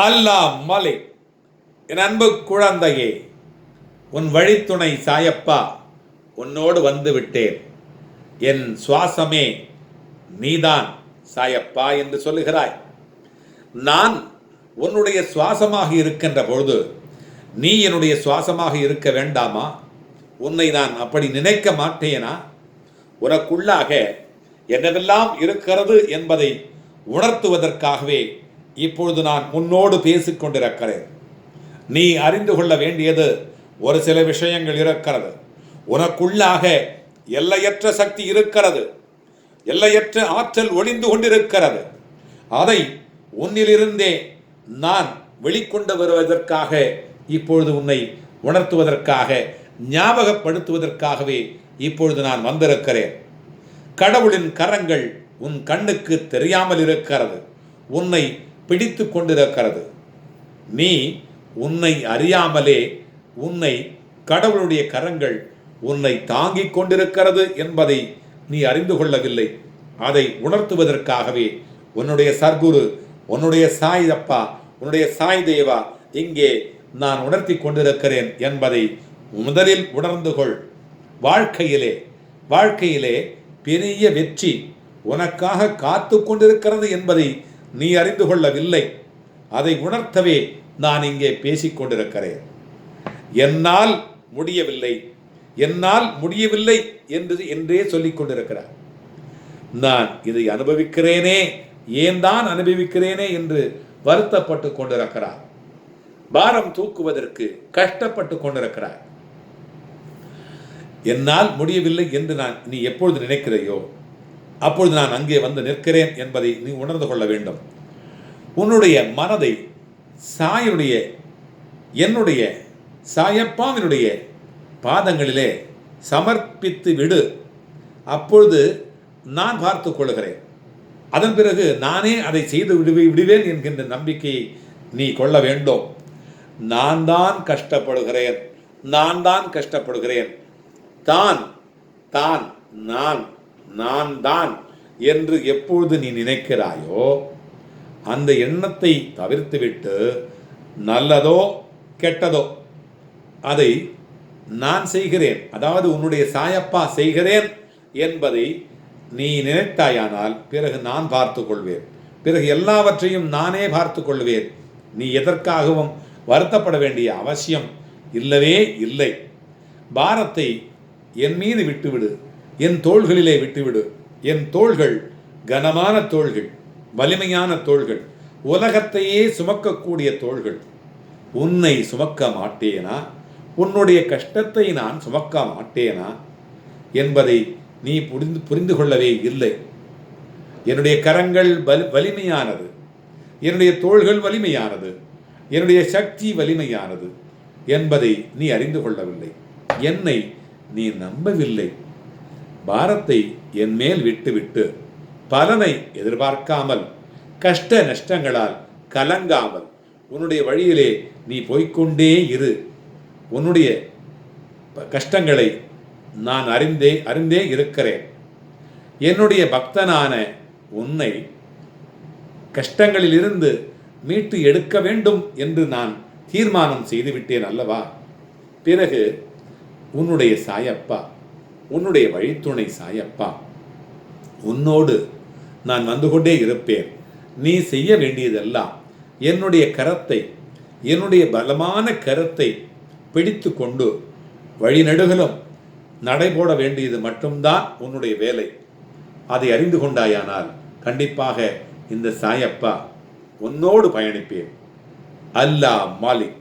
அல்லா மலிக் என் அன்பு குழந்தையே உன் வழித்துணை சாயப்பா உன்னோடு வந்து விட்டேன். என் சுவாசமே நீதான் சாயப்பா என்று சொல்லுகிறாய். நான் உன்னுடைய சுவாசமாக இருக்கின்ற பொழுது நீ என்னுடைய சுவாசமாக இருக்க வேண்டாமா? உன்னை நான் அப்படி நினைக்க மாட்டேனா? உனக்குள்ளாக என்னவெல்லாம் இருக்கிறது என்பதை உணர்த்துவதற்காகவே இப்பொழுது நான் உன்னோடு பேசிக்கொண்டிருக்கிறேன். நீ அறிந்து கொள்ள வேண்டியது ஒரு சில விஷயங்கள் இருக்கிறது. உனக்குள்ளாக எல்லையற்ற சக்தி இருக்கிறது. எல்லையற்ற ஆற்றல் ஒளிந்து கொண்டிருக்கிறது. அதை உன்னிலிருந்தே நான் வெளிக்கொண்டு வருவதற்காக இப்பொழுது உன்னை உணர்த்துவதற்காக ஞாபகப்படுத்துவதற்காகவே இப்பொழுது நான் வந்திருக்கிறேன். கடவுளின் கரங்கள் உன் கண்ணுக்கு தெரியாமல் இருக்கிறது. உன்னை பிடித்து கொண்டிருக்கிறது. நீ உன்னை அறியாமலே உன்னை கடவுளுடைய கரங்கள் உன்னை தாங்கிக் கொண்டிருக்கிறது என்பதை நீ அறிந்து கொள்ளவில்லை. அதை உணர்த்துவதற்காகவே உன்னுடைய சர்க்குரு உன்னுடைய சாய் அப்பா உன்னுடைய சாய் தேவா இங்கே நான் உணர்த்தி கொண்டிருக்கிறேன் என்பதை முதலில் உணர்ந்து கொள். வாழ்க்கையிலே வாழ்க்கையிலே பெரிய வெற்றி உனக்காக காத்து கொண்டிருக்கிறது என்பதை நீ அறிந்து கொள்ளவில்லை. அதை உணர்த்தவே நான் இங்கே பேசிக்கொண்டிருக்கிறேன் என்னால் முடியவில்லை. என்னால் முடியவில்லை என்று என்றே சொல்லிக் கொண்டிருக்கிறார். நான் இதை அனுபவிக்கிறேனே ஏன் தான் அனுபவிக்கிறேனே என்று வருத்தப்பட்டு கொண்டிருக்கிறார். பாரம் தூக்குவதற்கு கஷ்டப்பட்டு கொண்டிருக்கிறார். என்னால் முடியவில்லை என்று நான் நீ எப்பொழுது நினைக்கிறையோ அப்பொழுது நான் அங்கே வந்து நிற்கிறேன் என்பதை நீ உணர்ந்து கொள்ள வேண்டும். உன்னுடைய மனதை சாயுடைய என்னுடைய சாயப்பாவினுடைய பாதங்களிலே சமர்ப்பித்து விடு. அப்பொழுது நான் பார்த்து கொள்கிறேன். அதன் பிறகு நானே அதை செய்து விடுவே விடுவேன் என்கின்ற நம்பிக்கையை நீ கொள்ள வேண்டும். நான் தான் கஷ்டப்படுகிறேன். நான் தான் கஷ்டப்படுகிறேன். தான் தான் நான். நான் தான் என்று எப்பொழுது நீ நினைக்கிறாயோ அந்த எண்ணத்தை தவிர்த்துவிட்டு நல்லதோ கெட்டதோ அதை நான் செய்கிறேன் அதாவது உன்னுடைய சாயப்பா செய்கிறேன் என்பதை நீ நினைத்தாயானால் பிறகு நான் பார்த்து கொள்வேன் பிறகு எல்லாவற்றையும் நானே பார்த்து கொள்வேன் நீ எதற்காகவும் வருத்தப்பட வேண்டிய அவசியம் இல்லவே இல்லை. பாரத்தை என் மீது விட்டுவிடு. என் தோள்களிலே விட்டுவிடு. என் தோள்கள் கனமான தோள்கள் வலிமையான தோள்கள் உலகத்தையே சுமக்கக்கூடிய தோள்கள். உன்னை சுமக்க மாட்டேனா? உன்னுடைய கஷ்டத்தை நான் சுமக்க மாட்டேனா? என்பதை நீ புரிந்து புரிந்து கொள்ளவே இல்லை. என்னுடைய கரங்கள் வலி வலிமையானது. என்னுடைய தோள்கள் வலிமையானது. என்னுடைய சக்தி வலிமையானது என்பதை நீ அறிந்து கொள்ளவில்லை. என்னை நீ நம்பவில்லை. பாரத்தை என் மேல் விட்டுவிட்டு பலனை எதிர்பார்க்காமல் கஷ்ட நஷ்டங்களால் கலங்காமல் உன்னுடைய வழியிலே நீ போய்க்கொண்டே இரு. உன்னுடைய கஷ்டங்களை நான் அறிந்தே அறிந்தே இருக்கிறேன். என்னுடைய பக்தனான உன்னை கஷ்டங்களிலிருந்து மீட்டு எடுக்க வேண்டும் என்று நான் தீர்மானம் செய்துவிட்டேன் அல்லவா? பிறகு உன்னுடைய சாயப்பா உன்னுடைய வழித்துணை சாயப்பா. உன்னோடு நான் வந்து கொண்டே இருப்பேன். நீ செய்ய வேண்டியதெல்லாம் என்னுடைய கரத்தை என்னுடைய பலமான கரத்தை பிடித்து கொண்டு வழிநடுகளும் நடைபோட வேண்டியது மட்டும்தான் உன்னுடைய வேலை. அதை அறிந்து கொண்டாயானால் கண்டிப்பாக இந்த சாயப்பா உன்னோடு பயணிப்பேன். அல்லாஹ் மாலிக்.